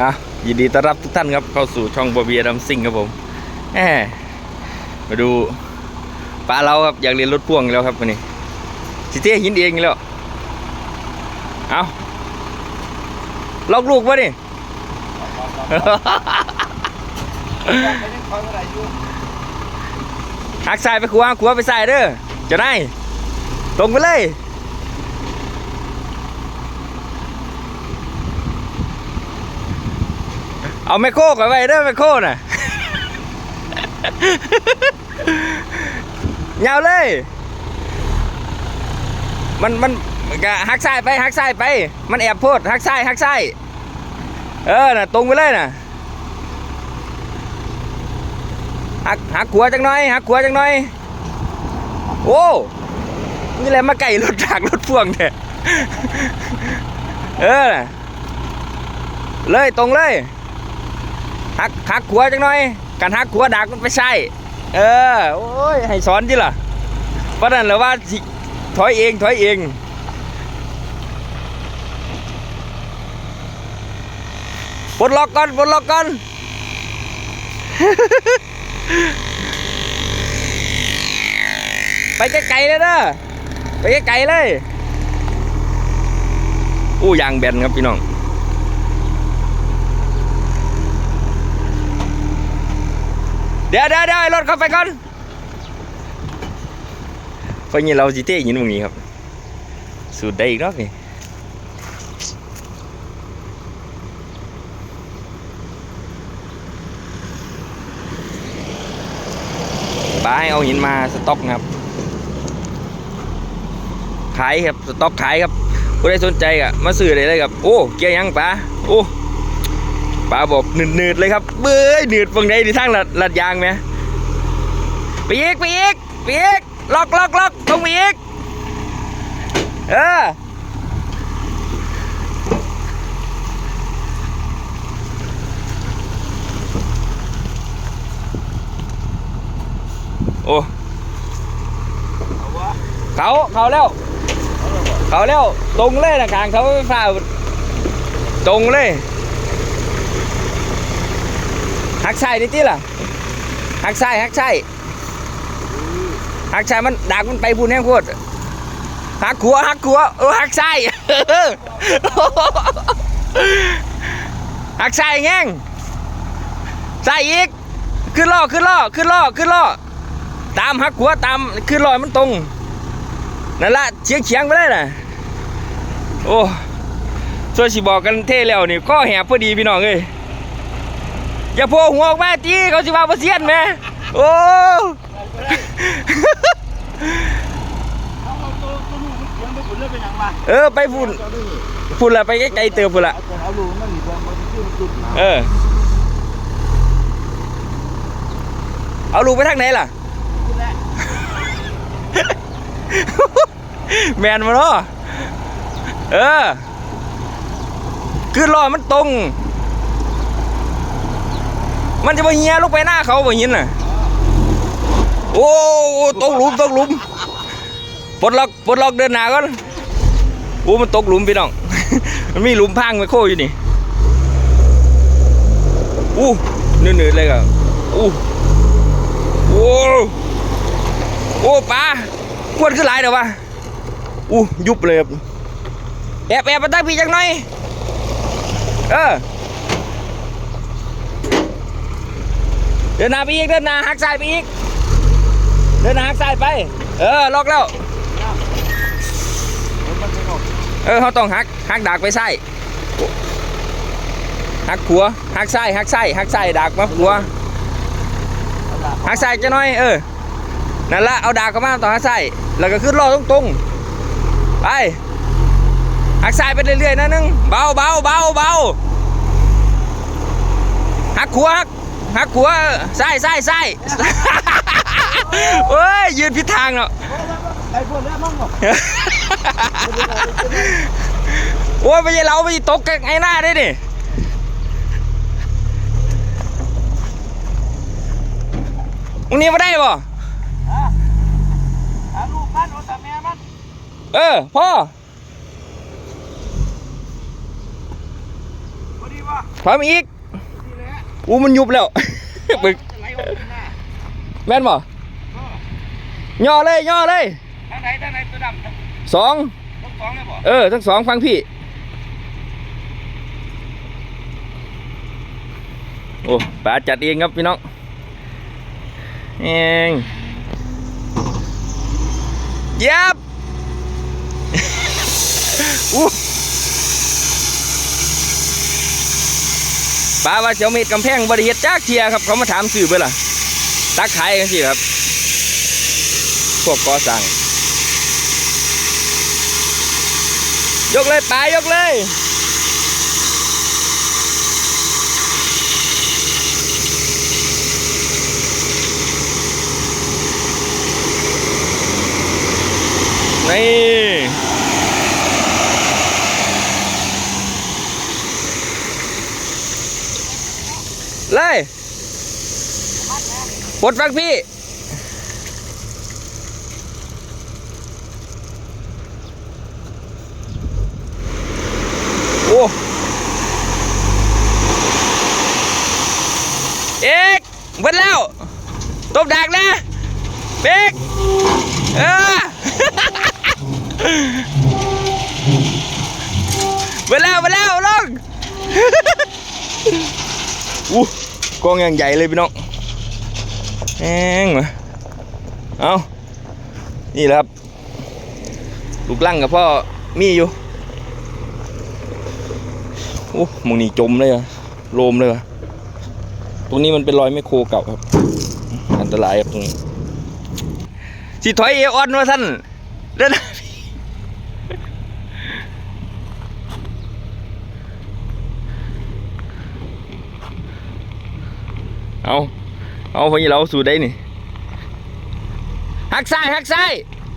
อะยินดีต้อนรับทุกท่านครับเข้าสู่ช่องบอเบียดัมซิงครับผมแหมมาดูป้าเราครับอยากเรียนรถพ่วงอีกแล้วครับวันนี้สิเต้หินเองอีกแล้วเอาลอกลูกวะนี่หักซ้ายไปขวาขวาไปซ้ายเด้อจะได้ตรงไปเลย เอาแมคโครกันไว้เด้อแมคโครน่ะยาวเลย มันมันกะหักซ้ายไปหักซ้ายไป มันแอบโพดหักซ้ายหักซ้ายเออน่ะตรงไปเลยน่ะหักหักขัวจังหน่อยหักขัวจังหน่อย โอ้นี่แหละมาไก่รถถักรถพ่วงเนี่ยเออเลยตรงเลย หักหักขัวจังหน่อยการหักขัวดักมันไปใช่เออโอ้ยให้สอนจิล่ะเพราะนั้นและว่าถอยเองถอยเองปลดล็อกก่อนปลดล็อกก่อนไปไกลๆเลยเด้อไปไกลๆเลยอู้ยางแบนครับพี่น้อง ดี๋ยวเดี๋ยวเดี๋ยวรถเข้าไปก่อนเพราะงี้เราจิเต้ยินตรงนี้ครับสูดได้อีกรอบนี่บายเอาหินมาสต็อกนะครับ ขายครับ สต็อกขายครับผู้ใดสนใจก็มาซื้อได้เลยครับ โอ้ เกียร์ยังปะโอ้ ปลาบอกหนืดๆเลยครับเบ้ยหนืดฝั่งใดที่ทางลัดลัดยางไหมไปอีกไปอีกไปอีกล็อกล็อกล็อกตรงไปอีกเออโอ้เขาเขาแล้ว เขาแล้วตรงเลยนะกลางเขาไฟฟ้าตรงเลย หักใช่นิดที่ล่ะหักใช่หักใช่หักใช่มันดักมันไปพูนแห้งโคตรหักขัวหักขัวเออหักใช่หักใช่แง่งใส่อีกขึ้นล้อขึ้นล้อขึ้นล้อขึ้นล้อตามหักขัวตามขึ้นลอให้มันตรงนั่นละเฉียงเฉียงๆไปเลยนะโอ้ช่วยสิบอกกันเท่แล้วนี่ก็แหบพอดีพี่น้องเอ้ย อย่าโผล่หัวออกมาตีเขาสิว่าบ่เซียนแหม่โอ้เอาตัวตัวลูกมันเขียนไปฝุ่นเลยเป็นหยังวะเออไปฝุ่นฝุ่นละไปไกลๆเติมฝุ่นละเอาตัวเอาลูกมันหนีบอลมันขึ้นจุดมาเออเอาลูกไปทางไหนล่ะขึ้นแล้วแมนมาเนาะเออคือรอมันตรง มันจะมาเฮียลูกไปหน้าเขาบ่ยินน่ะ โอ้ตกหลุมตกหลุมปลดล็อกปลดล็อกเดินหน้าก่อนโอ้มันตกหลุมพี่น้อง มันมีหลุมพังไมโครอยู่นี่อู้เนืดๆเลยครับอู้โอ้โอ้ปลาควนขึ้นหลายเดี๋ยววะอู้ยุบเลยครับแอบแอบมาตั้งพี่จังหน่อย เออ เดินหน้าไปอีกเดินหน้าหักซ้ายไปอีก เดินหน้าหักซ้ายไป เออล็อกแล้ว เออเขาต้องหักหักดากไปซ้ายหักขัวหักซ้ายหักซ้ายหักซ้ดากมาขัวหักซ้ายจะน้อยเออนั่นละเอาดากเข้ามาต่อหักซ้แล้วก็ขึ้นล้อตรงๆไปหักซ้ไปเรื่อยๆนะนึงเบาเบาเบาเบาหักขัวหัก หักขัวาซ้ายซ้ายซ้ายเฮ้ย ยืนผิดทางเนาะไอ้พวกนี้มั่งบอกโอ้ยไม่ใช่เราไม่ใช่ตกกันไอ้หน้าได้ดิมึงนี่มาได้ป่ะหาลูกมันเอาแต่แม่มันเออ พ่อพอดีว่าถอยมาอีกนี่แหละ อู้มันยุบแล้วปึกจะไหลออกข้างหน้าแม่นบ่เออย่อเลยย่อเลยทางไหนทางไหนตัวดำทั้งสองทั้งสองเลยบ่เออทั้งสองฟังพี่ โอ้ป๋าจัดเองครับพี่น้องเองเย็บอู้ ปลาว่าเสียวเม็ดกำแพงบริเฮ็ดจากเทียครับ เขามาถามสื่อไปล่ะตักขายกันสิครับ พวกก่อสร้างยกเลยปลายกเลย นี่เลย ปลดฟักพี่ โอ้เอ็กเบิดแล้วตบดักนะเบกเออเบิดแล้วเบิดแล้วลงอู้กองอย่างใหญ่เลยพี่น้อง แหงมาเอานี่แหละครับ ลูกลั่งกับพ่อมีอยู่โอ้หมองนี่จมเลยอะโลมเลยอะตรงนี้มันเป็นรอยไมโครเก่าครับ อันตรายครับตรงนี้ สิถอยเอออนมาท่านเดินเอา เอาพอนี้เราสู่ได้นี่หักซ้ายหักซ้าย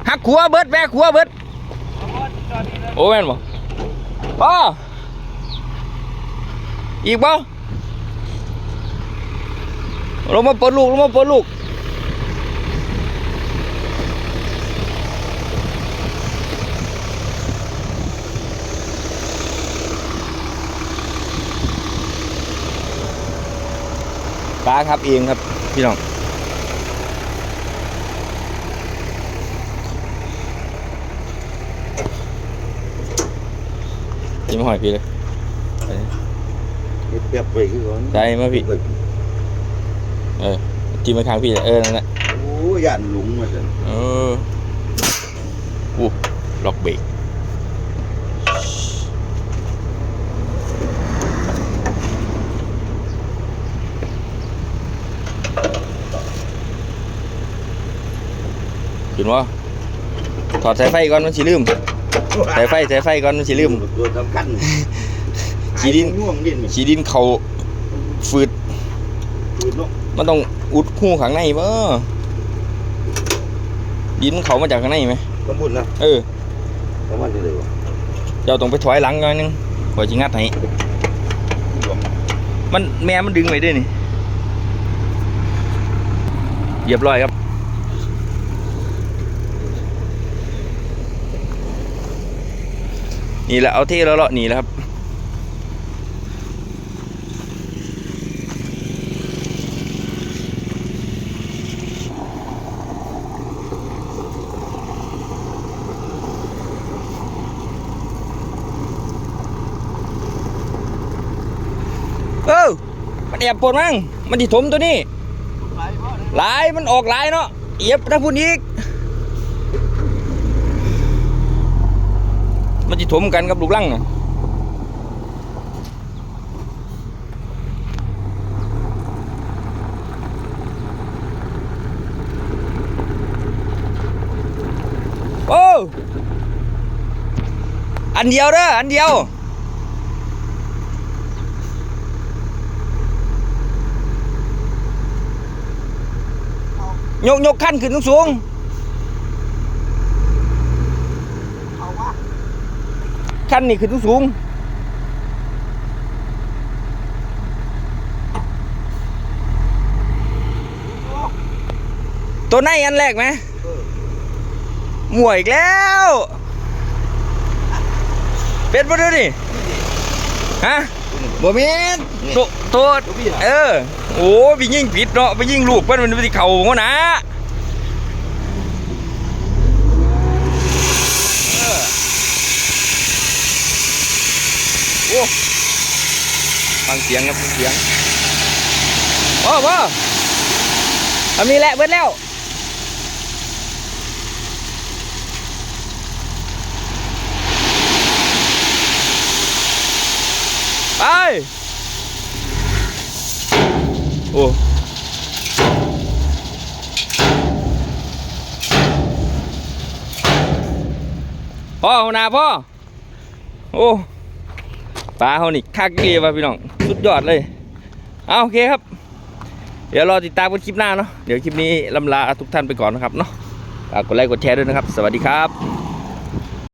หักขัวาเบิดแบกขัวาเบิดเอเลยโอ้แม่นบ่ป้ออีกบ่ลงมาปลดลูกลงมาปลดลูกป้าครับเองครับ พี่น้องจิ้มหอยพี่เลยเฮ็ดเปรียบไปคือก่อนใช่มาพี่ เออจิ้มไปข้างพี่เลยเออนั่นแหละโอ้ย่านหลุงมาซั่นเอออู้ล็อกเบรก ขึ้นวะถอดสายไฟก่อนมันสิลืมสายไฟสายไฟก่อนมันสิลืมตัวสำคัญขี้ดินง่วงดินขีดินเขาฟืดปืนเนาะมันต้องอุดหูข้างในบ่ดินมันเขามาจากข้างในไหมสมมุตินะเออประมาณนี้เลยวะเจ้าต้องไปถอยหลังหน่อยนึงกว่าจิงัดให้หลวงมันแม่มันดึงไว้ด้วยนี่เรียบร้อยครับ นี่แหละเอาเท่แล้วเลาะนี่แหละครับเออมันแอบปวดมั้งมันที่ถมตัวนี้หลายมันออกลายเนาะเอียบทั้งพุ่นอีก มันจะถมกันกับลูกลังน่ะโอ้อันเดียวเด้ออันเดียวยกยกขั้นขึ้นสูง เอาวะ ๆขั้นนี่ขึ้นสูงๆตัวในอันแรกไหมหมวยอีกแล้ว เป็นปะดูดิฮะบ่แม่นโตโตดเออ โอ้ไปยิงผิดเนาะไปยิงลูกเพิ่นมันสิเข้าหัวหน้าเออโอ้ฟังเสียงครับฟังเสียงพ่อพ่อทำนี้แหละเบิดแล้วไปโอ้พ่อหัวหน้าพ่อ โอ้ ปลาเขานี่คักดีว่ะพี่น้องสุดยอดเลยเอาโอเคครับ เดี๋ยวรอติดตามกันคลิปหน้าเนาะเดี๋ยวคลิปนี้ลำลาทุกท่านไปก่อนนะครับเนาะฝากกดไลค์กดแชร์ด้วยนะครับ สวัสดีครับ